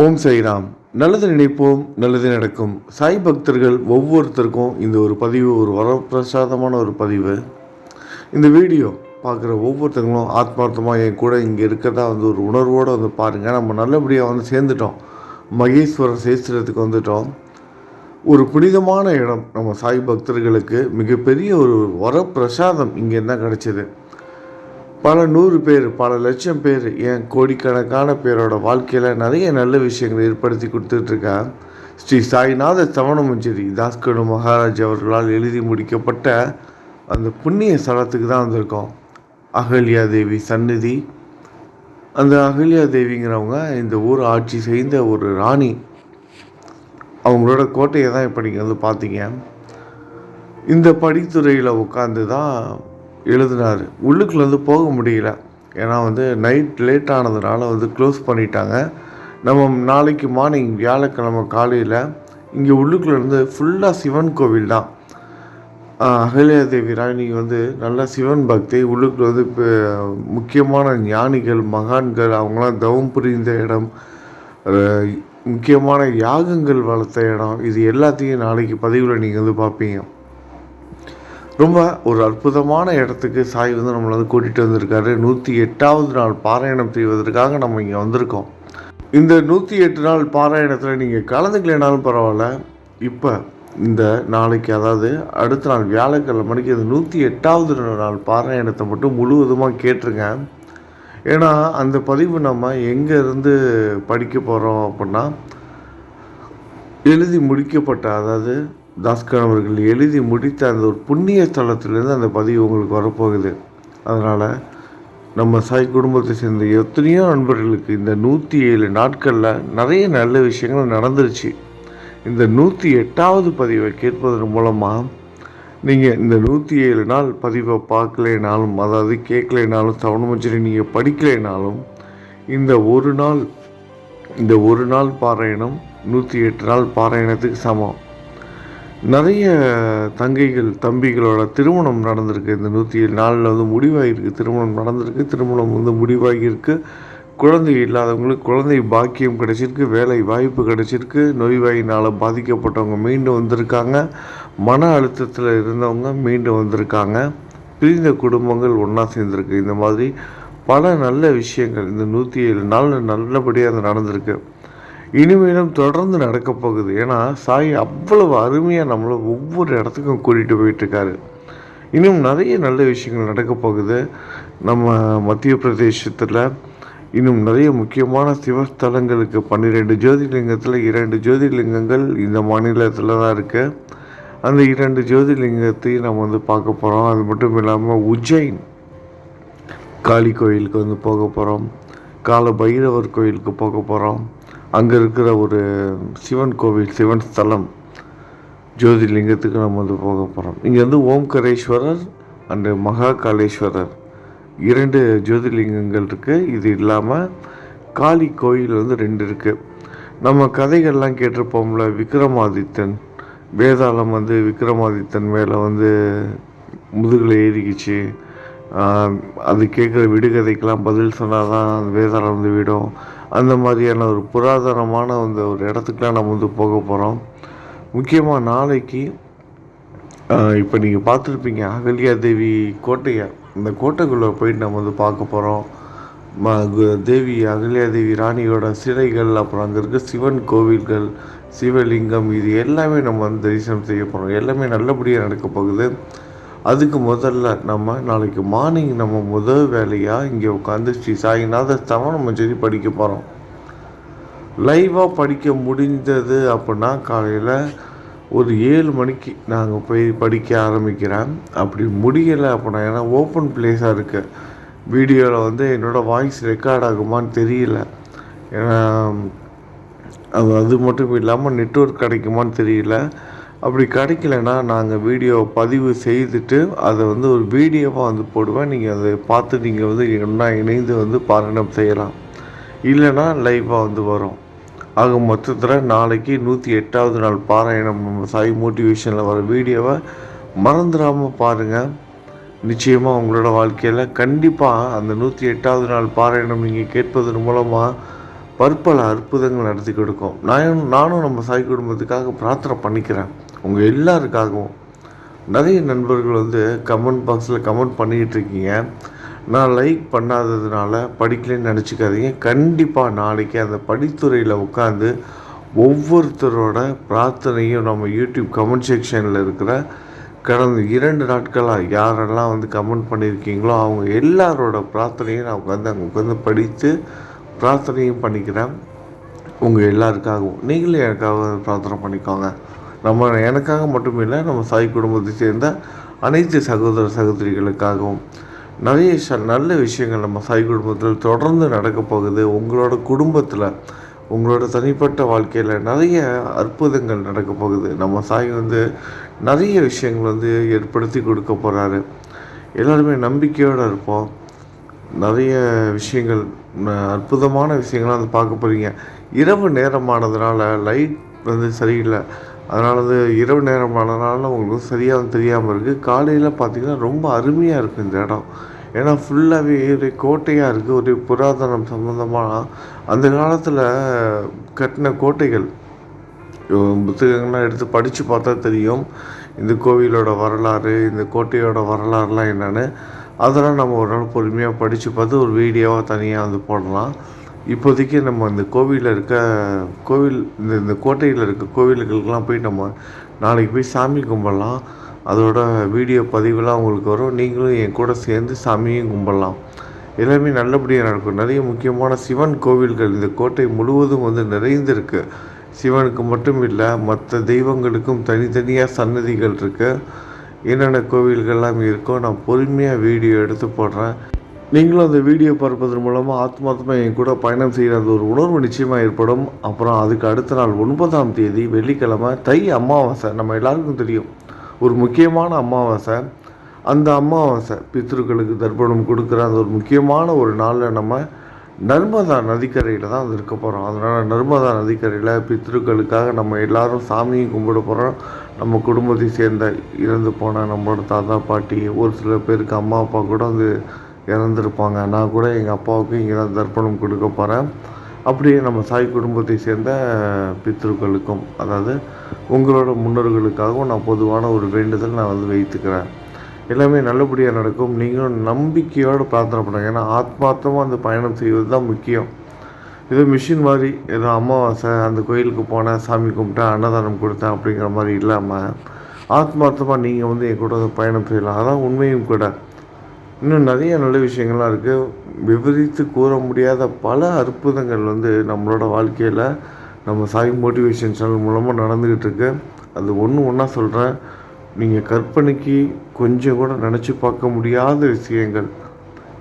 ஓம் சாய்ராம். நல்லது நினைப்போம் நல்லது நடக்கும். சாய் பக்தர்கள் ஒவ்வொருத்தருக்கும் இந்த ஒரு பதிவு ஒரு வரப்பிரசாதமான ஒரு பதிவு. இந்த வீடியோ பார்க்குற ஒவ்வொருத்தங்களும் ஆத்மார்த்தமாக என் கூட இங்கே இருக்கிறதா வந்து ஒரு உணர்வோடு வந்து பாருங்கள் நம்ம நல்லபடியாக வந்து சேர்ந்துட்டோம். மகேஸ்வரர் சேஸ்திரத்துக்கு வந்துட்டோம். ஒரு புனிதமான இடம் நம்ம சாய் பக்தர்களுக்கு. மிகப்பெரிய ஒரு வரப்பிரசாதம் இங்கே என்ன கிடச்சிது. பல நூறு பேர் பல லட்சம் பேர் ஏன் கோடிக்கணக்கான பேரோட வாழ்க்கையில் நிறைய நல்ல விஷயங்களை ஏற்படுத்தி கொடுத்துட்ருக்கேன் ஸ்ரீ சாய்நாத சவணமஞ்சரி தாஸ்கடு மகாராஜ் அவர்களால் எழுதி முடிக்கப்பட்ட அந்த புண்ணிய ஸ்தலத்துக்கு தான் வந்திருக்கோம். அகல்யா தேவி சந்நிதி. அந்த அகல்யா தேவிங்கிறவங்க இந்த ஊர் ஆட்சி செய்த ஒரு ராணி. அவங்களோட கோட்டையை தான் இப்போ நீங்கள் வந்து பார்த்தீங்க. இந்த படித்துறையில் உட்காந்து தான் எழுதினார் உள்ளுக்குள்ள வந்து போக முடியல. ஏன்னா வந்து நைட் லேட் ஆனதுனால வந்து க்ளோஸ் பண்ணிட்டாங்க. நம்ம நாளைக்கு மார்னிங் வியாழக்கிழமை காலையில் இங்கே உள்ளுக்குள்ள இருந்து ஃபுல்லாக சிவன் கோவில் தான். அகல்யாதேவி ராணி வந்து நல்ல சிவன் பக்தி உள்ளுக்குள்ள வந்து இப்போ முக்கியமான ஞானிகள் மகான்கள் அவங்களாம் தவம் புரிந்த இடம் முக்கியமான யாகங்கள் வளர்த்த இடம். இது எல்லாத்தையும் நாளைக்கு பதிவில் நீங்கள் வந்து பார்ப்பீங்க. ரொம்ப ஒரு அற்புதமான இடத்துக்கு சாய் வந்து நம்மளை வந்து கூட்டிகிட்டு வந்திருக்காரு. நூற்றி எட்டாவது நாள் பாராயணம் செய்வதற்காக நம்ம இங்கே வந்திருக்கோம். இந்த நூற்றி எட்டு நாள் பாராயணத்தில் நீங்கள் கலந்துக்கலைனாலும் பரவாயில்ல. இப்போ இந்த நாளைக்கு அதாவது அடுத்த நாள் வியாழக்கிழமை மணிக்கு இந்த நூற்றி எட்டாவது நாள் பாராயணத்தை மட்டும் முழுவதுமாக கேட்டிருங்க. ஏன்னா அந்த பதிவு நம்ம எங்கேருந்து படிக்க போகிறோம் அப்படின்னா எழுதி முடிக்கப்பட்ட அதாவது தாஸ்கர் அவர்கள் எழுதி முடித்த அந்த ஒரு புண்ணிய ஸ்தலத்திலேருந்து அந்த பதிவு உங்களுக்கு வரப்போகுது. அதனால் நம்ம சாய் குடும்பத்தை சேர்ந்த எத்தனையோ நண்பர்களுக்கு இந்த நூற்றி ஏழு நாட்களில் நிறைய நல்ல விஷயங்கள் நடந்துருச்சு. இந்த நூற்றி எட்டாவது பதிவை கேட்பதன் மூலமாக நீங்கள் இந்த நூற்றி ஏழு நாள் பதிவை பார்க்கலைனாலும் அதாவது கேட்கலைனாலும் சவணமஞ்சரி நீங்கள் படிக்கலைனாலும் இந்த ஒரு நாள் இந்த ஒரு நாள் பாராயணம் நூற்றி எட்டு நாள் பாராயணத்துக்கு சமம். நிறைய தங்கைகள் தம்பிகளோட திருமணம் நடந்திருக்கு. இந்த நூற்றி ஏழு நாளில் வந்து முடிவாகிருக்கு திருமணம் நடந்திருக்கு. திருமணம் வந்து முடிவாகியிருக்கு. குழந்தை இல்லாதவங்களுக்கு குழந்தை பாக்கியம் கிடச்சிருக்கு. வேலை வாய்ப்பு கிடச்சிருக்கு. நோய்வாயினால் பாதிக்கப்பட்டவங்க மீண்டும் வந்திருக்காங்க. மன அழுத்தத்தில் இருந்தவங்க மீண்டும் வந்திருக்காங்க. பிரிந்த குடும்பங்கள் ஒன்றா சேர்ந்துருக்கு. இந்த மாதிரி பல நல்ல விஷயங்கள் இந்த நூற்றி ஏழு நாள் நல்லபடியாக அது நடந்திருக்கு. இனிமேலும் தொடர்ந்து நடக்க போகுது. ஏன்னா சாய் அவ்வளவு அருமையாக நம்மளை ஒவ்வொரு இடத்துக்கும் கூட்டிகிட்டு போயிட்டுருக்காரு இன்னும் நிறைய நல்ல விஷயங்கள் நடக்க போகுது. நம்ம மத்திய பிரதேசத்தில் இன்னும் நிறைய முக்கியமான சிவஸ்தலங்களுக்கு பன்னிரெண்டு ஜோதிர்லிங்கத்தில் இரண்டு ஜோதிர்லிங்கங்கள் இந்த மாநிலத்தில் தான் இருக்குது அந்த இரண்டு ஜோதிர்லிங்கத்தையும் நம்ம வந்து பார்க்க போகிறோம் அது மட்டும் இல்லாமல் உஜ்ஜைன் காளி கோயிலுக்கு வந்து போக போகிறோம் கால பைரவர் கோயிலுக்கு போக போகிறோம் அங்கே இருக்கிற ஒரு சிவன் கோவில் சிவன் ஸ்தலம் ஜோதிர்லிங்கத்துக்கு நம்ம வந்து போக போகிறோம் இங்கே வந்து ஓம்கரேஸ்வரர் அண்டு மகாகாலேஸ்வரர் இரண்டு ஜோதிர்லிங்கங்கள் இருக்குது இது இல்லாமல் காளி கோயில் வந்து ரெண்டு இருக்குது நம்ம கதைகள்லாம் கேட்டிருப்போம்ல விக்ரமாதித்தன் வேதாளம் வந்து விக்ரமாதித்தன் மேலே வந்து முதுகில் ஏறிக்கிச்சு. அது கேட்குற விடுகதைக்கெல்லாம் பதில் சொன்னால் தான் வேதாளம் வந்து விடும். அந்த மாதிரியான ஒரு புராதனமான அந்த ஒரு இடத்துக்குலாம் நம்ம வந்து போக போகிறோம் முக்கியமாக நாளைக்கு இப்போ நீங்கள் பார்த்துருப்பீங்க அகல்யா தேவி கோட்டையை. இந்த கோட்டைக்குள்ளே போயிட்டு நம்ம வந்து பார்க்க போகிறோம் தேவி அகல்யா தேவி ராணியோட சிலைகள் அப்புறம் அங்கே இருக்க சிவன் கோவில்கள் சிவலிங்கம் இது எல்லாமே நம்ம வந்து தரிசனம் செய்ய போகிறோம் எல்லாமே நல்லபடியாக நடக்க போகுது. அதுக்கு முதல்ல நம்ம நாளைக்கு மார்னிங் நம்ம முதல் வேலையாக இங்கே உட்காந்து ஸ்ரீ சாய்நாத ஸ்தவன சரி படிக்க போகிறோம் லைவாக படிக்க முடிந்தது அப்படின்னா காலையில் ஒரு ஏழு மணிக்கு நாங்கள் போய் படிக்க ஆரம்பிக்கிறேன். அப்படி முடியலை அப்படின்னா ஏன்னா ஓப்பன் பிளேஸாக இருக்குது வீடியோவில் வந்து என்னோடய வாய்ஸ் ரெக்கார்ட் ஆகுமான்னு தெரியல. ஏன்னா அது அது மட்டும் இல்லாமல் நெட்ஒர்க் கிடைக்குமான்னு தெரியல. அப்படி கிடைக்கலனா நாங்கள் வீடியோ பதிவு செய்துட்டு அதை வந்து ஒரு வீடியோவாக வந்து போடுவேன். நீங்கள் அதை பார்த்து நீங்கள் வந்து ஒன்றா இணைந்து வந்து பாராயணம் செய்யலாம். இல்லைன்னா லைவாக வந்து வரும். ஆக மொத்தத்தில் நாளைக்கு நூற்றி எட்டாவது நாள் பாராயணம் நம்ம சாய் மோட்டிவேஷனில் வர வீடியோவை மறந்துடாமல் பாருங்கள் நிச்சயமாக உங்களோட வாழ்க்கையில் கண்டிப்பாக அந்த நூற்றி எட்டாவது நாள் பாராயணம் நீங்கள் கேட்பதன் மூலமாக பற்பல அற்புதங்கள் நடத்தி கொடுக்கும். நான் நானும் நம்ம சாய் குடும்பத்துக்காக பிரார்த்தனை பண்ணிக்கிறேன். உங்கள் எல்லாருக்காகவும் நிறைய நண்பர்கள் வந்து கமெண்ட் பாக்ஸில் கமெண்ட் பண்ணிக்கிட்டு இருக்கீங்க. நான் லைக் பண்ணாததுனால படிக்கலைன்னு நினச்சிக்காதீங்க. கண்டிப்பாக நாளைக்கு அந்த படித்துறையில் உட்காந்து ஒவ்வொருத்தரோட பிரார்த்தனையும் நம்ம யூடியூப் கமெண்ட் செக்ஷனில் இருக்கிற கடந்த இரண்டு நாட்களாக யாரெல்லாம் வந்து கமெண்ட் பண்ணியிருக்கீங்களோ அவங்க எல்லாரோட பிரார்த்தனையும் நான் உட்காந்து அங்கே உட்காந்து படித்து பிரார்த்தனையும் பண்ணிக்கிறேன். உங்கள் எல்லாருக்காகவும் நீங்களும் எனக்காக பிரார்த்தனை பண்ணிக்கோங்க. நம்ம எனக்காக மட்டும் இல்லை நம்ம சாய் குடும்பத்தை சேர்ந்த அனைத்து சகோதர சகோதரிகளுக்காகவும் நிறைய ச நல்ல விஷயங்கள் நம்ம சாய் குடும்பத்தில் தொடர்ந்து நடக்க போகுது. உங்களோட குடும்பத்தில் உங்களோட தனிப்பட்ட வாழ்க்கையில் நிறைய அற்புதங்கள் நடக்க போகுது. நம்ம சாய் வந்து நிறைய விஷயங்கள் வந்து ஏற்படுத்தி கொடுக்க போகிறாரு எல்லாருமே நம்பிக்கையோடு இருப்போம். நிறைய விஷயங்கள் அற்புதமான விஷயங்கள்லாம் வந்து பார்க்க போகிறீங்க இரவு நேரமானதுனால லைட் வந்து சரியில்லை. அதனால் வந்து இரவு நேரம் ஆனதுனால உங்களுக்கு சரியாக வந்து தெரியாமல் இருக்குது காலையில் பார்த்தீங்கன்னா ரொம்ப அருமையாக இருக்குது இந்த இடம். ஏன்னா ஃபுல்லாகவே ஒரு கோட்டையாக இருக்குது ஒரு புராதனம் சம்மந்தமாக அந்த காலத்தில் கட்டின கோட்டைகள். புத்தகங்கள்லாம் எடுத்து படித்து பார்த்தா தெரியும். இந்த கோவிலோட வரலாறு இந்த கோட்டையோட வரலாறுலாம் என்னென்னு. அதெல்லாம் நம்ம ஒரு நாள் பொறுமையாக படித்து பார்த்து ஒரு வீடியோவாக தனியாக வந்து போடலாம். இப்போதைக்கு நம்ம இந்த கோவிலில் இருக்க கோவில் இந்த இந்த கோட்டையில் இருக்க கோவில்களுக்கெல்லாம் போய் நம்ம நாளைக்கு போய் சாமி கும்பிடலாம். அதோட வீடியோ பதிவுலாம் உங்களுக்கு வரும். நீங்களும் என் கூட சேர்ந்து சாமியும் கும்பிடலாம். எல்லாமே நல்லபடியாக நடக்கும். நிறைய முக்கியமான சிவன் கோவில்கள் இந்த கோட்டை முழுவதும் வந்து நிறைந்திருக்கு. சிவனுக்கு மட்டும் இல்லை மற்ற தெய்வங்களுக்கும் தனித்தனியாக சன்னதிகள் இருக்குது என்னென்ன கோவில்கள்லாம் இருக்கோ நான் பொறுமையாக வீடியோ எடுத்து போடுறேன். நீங்களும் அந்த வீடியோ பார்ப்பதன் மூலமாக ஆத்மாத்மா என் கூட பயணம் செய்கிற அந்த ஒரு உணர்வு நிச்சயமாக ஏற்படும். அப்புறம் அதுக்கு அடுத்த நாள் ஒன்பதாம் தேதி வெள்ளிக்கிழமை தை அமாவாசை நம்ம எல்லாருக்கும் தெரியும். ஒரு முக்கியமான அமாவாசை. அந்த அமாவாசை பித்ருக்களுக்கு தர்ப்பணம் கொடுக்குற அந்த ஒரு முக்கியமான ஒரு நாளில் நம்ம நர்மதா நதிக்கரையில் தான் அது இருக்க போகிறோம் அதனால் நர்மதா நதிக்கரையில் பித்ருக்களுக்காக நம்ம எல்லாரும் சாமியும் கும்பிட போகிறோம் நம்ம குடும்பத்தை சேர்ந்த இறந்து போன நம்மளோட தாத்தா பாட்டி ஒரு சில பேருக்கு அம்மா அப்பா கூட வந்து இறந்துருப்பாங்க நான் கூட எங்கள் அப்பாவுக்கு இங்கே தான் தர்ப்பணம் கொடுக்க போகிறேன் அப்படியே நம்ம சாய் குடும்பத்தை சேர்ந்த பித்ருக்களுக்கும் அதாவது உங்களோட முன்னோர்களுக்காகவும் நான் பொதுவான ஒரு வேண்டுதல் நான் வந்து வைத்துக்கிறேன். எல்லாமே நல்லபடியாக நடக்கும். நீங்களும் நம்பிக்கையோடு பிரார்த்தனை பண்ணுங்கள் ஏன்னா ஆத்மார்த்தமாக அந்த பயணம் செய்வது தான் முக்கியம். ஏதோ மிஷின் மாதிரி ஏதோ அமாவாசை அந்த கோயிலுக்கு போனேன் சாமி கும்பிட்டேன் அன்னதானம் கொடுத்தேன் அப்படிங்கிற மாதிரி இல்லாமல் ஆத்மார்த்தமாக நீங்கள் வந்து என் கூட பயணம் செய்யலாம். அதான் உண்மையும் கூட. இன்னும் நிறைய நல்ல விஷயங்கள்லாம் இருக்குது விவரித்து கூற முடியாத பல அற்புதங்கள் வந்து நம்மளோட வாழ்க்கையில் நம்ம சாய் மோட்டிவேஷன் சேனல் மூலமாக நடந்துக்கிட்டு இருக்கு. அது ஒன்று ஒன்றா சொல்கிறேன் நீங்கள் கற்பனைக்கு கொஞ்சம் கூட நினச்சி பார்க்க முடியாத விஷயங்கள்.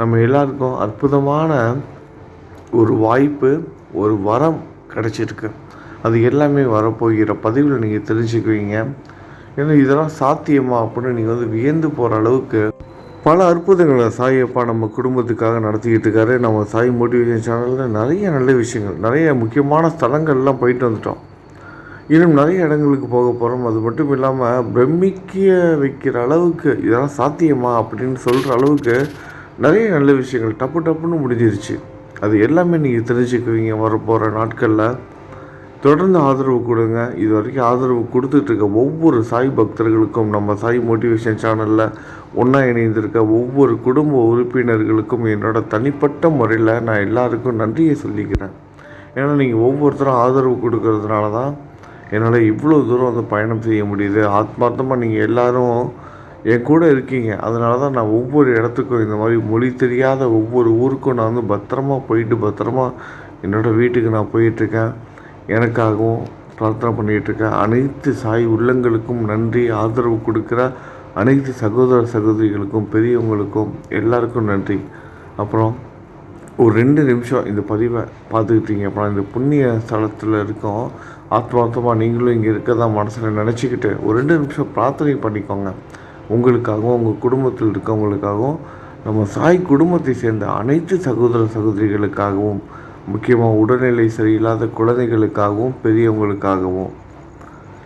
நம்ம எல்லாருக்கும் அற்புதமான ஒரு வாய்ப்பு ஒரு வரம் கிடச்சிருக்கு. அது எல்லாமே வரப்போகிற பதிவில் நீங்கள் தெரிஞ்சுக்குவீங்க. ஏன்னா இதெல்லாம் சாத்தியமா அப்படின்னு நீங்கள் வந்து வியந்து போகிற அளவுக்கு பல அற்புதங்களை சாயப்பா நம்ம குடும்பத்துக்காக நடத்திக்கிட்டு இருக்காரு. நம்ம சாய் மோட்டிவேஷன் சேனலில் நிறைய நல்ல விஷயங்கள் நிறைய முக்கியமான ஸ்தலங்கள்லாம் போயிட்டு வந்துட்டோம். இன்னும் நிறைய இடங்களுக்கு போக போகிறோம் அது மட்டும் இல்லாமல் பிரமிக்க வைக்கிற அளவுக்கு இதெல்லாம் சாத்தியமா அப்படின்னு சொல்கிற அளவுக்கு நிறைய நல்ல விஷயங்கள் டப்பு டப்புன்னு முடிஞ்சிருச்சு. அது எல்லாமே நீங்கள் தெரிஞ்சுக்குவீங்க. வரப்போகிற நாட்களில் தொடர்ந்து ஆதரவு கொடுங்க. இது வரைக்கும் ஆதரவு கொடுத்துட்ருக்க ஒவ்வொரு சாய் பக்தர்களுக்கும் நம்ம சாய் மோட்டிவேஷன் சேனலில் ஒன்றா இணைந்திருக்க ஒவ்வொரு குடும்ப உறுப்பினர்களுக்கும் என்னோட தனிப்பட்ட முறையில் நான் எல்லாருக்கும் நன்றியை சொல்லிக்கிறேன். ஏன்னா நீங்கள் ஒவ்வொருத்தரும் ஆதரவு கொடுக்கறதுனால தான் என்னால் இவ்வளோ தூரம் வந்து பயணம் செய்ய முடியுது. ஆத்மார்த்தமாக நீங்கள் எல்லோரும் என் கூட இருக்கீங்க. அதனால தான் நான் ஒவ்வொரு இடத்துக்கும் இந்த மாதிரி மொழி தெரியாத ஒவ்வொரு ஊருக்கும் நான் வந்து பத்திரமா போயிட்டு பத்திரமா என்னோடய வீட்டுக்கு நான் போயிட்டுருக்கேன் எனக்காகவும் பிரார்த்தனை பண்ணிகிட்ருக்கேன் அனைத்து சாய் உள்ளங்களுக்கும் நன்றி ஆதரவு கொடுக்குற அனைத்து சகோதர சகோதரிகளுக்கும் பெரியவங்களுக்கும் எல்லாருக்கும் நன்றி. அப்புறம் ஒரு ரெண்டு நிமிஷம் இந்த பதிவை பார்த்துக்கிட்டீங்க. அப்புறம் இந்த புண்ணிய ஸ்தலத்தில் இருக்கோம். ஆத்மார்த்தமாக நீங்களும் இங்கே இருக்கதா மனசில் நினச்சிக்கிட்டு ஒரு ரெண்டு நிமிஷம் பிரார்த்தனை பண்ணிக்கோங்க. உங்களுக்காகவும் உங்கள் குடும்பத்தில் இருக்கவங்களுக்காகவும் நம்ம சாய் குடும்பத்தை சேர்ந்த அனைத்து சகோதர சகோதரிகளுக்காகவும் முக்கியமாக உடல்நிலை சரியில்லாத குழந்தைகளுக்காகவும் பெரியவங்களுக்காகவும்.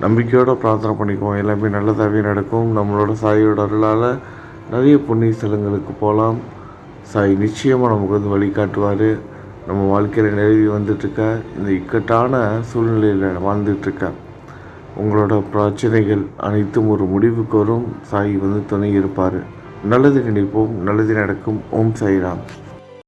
நம்பிக்கையோடு பிரார்த்தனை பண்ணிக்குவோம். எல்லாமே நல்லதாகவே நடக்கும். நம்மளோட சாயோட அருளால் நிறைய புண்ணிய ஸ்தலங்களுக்கு போகலாம். சாய் நிச்சயமாக நமக்கு வந்து வழிகாட்டுவார். நம்ம வாழ்க்கையில் நிலவி வந்துட்டுருக்க இந்த இக்கட்டான சூழ்நிலையில் வாழ்ந்துட்டுருக்க உங்களோட பிரச்சனைகள் அனைத்தும் ஒரு முடிவுக்கு வரும். சாய் வந்து துணை இருப்பார் நல்லது நினைப்போம். நல்லது நடக்கும். ஓம் சாய்ராம்.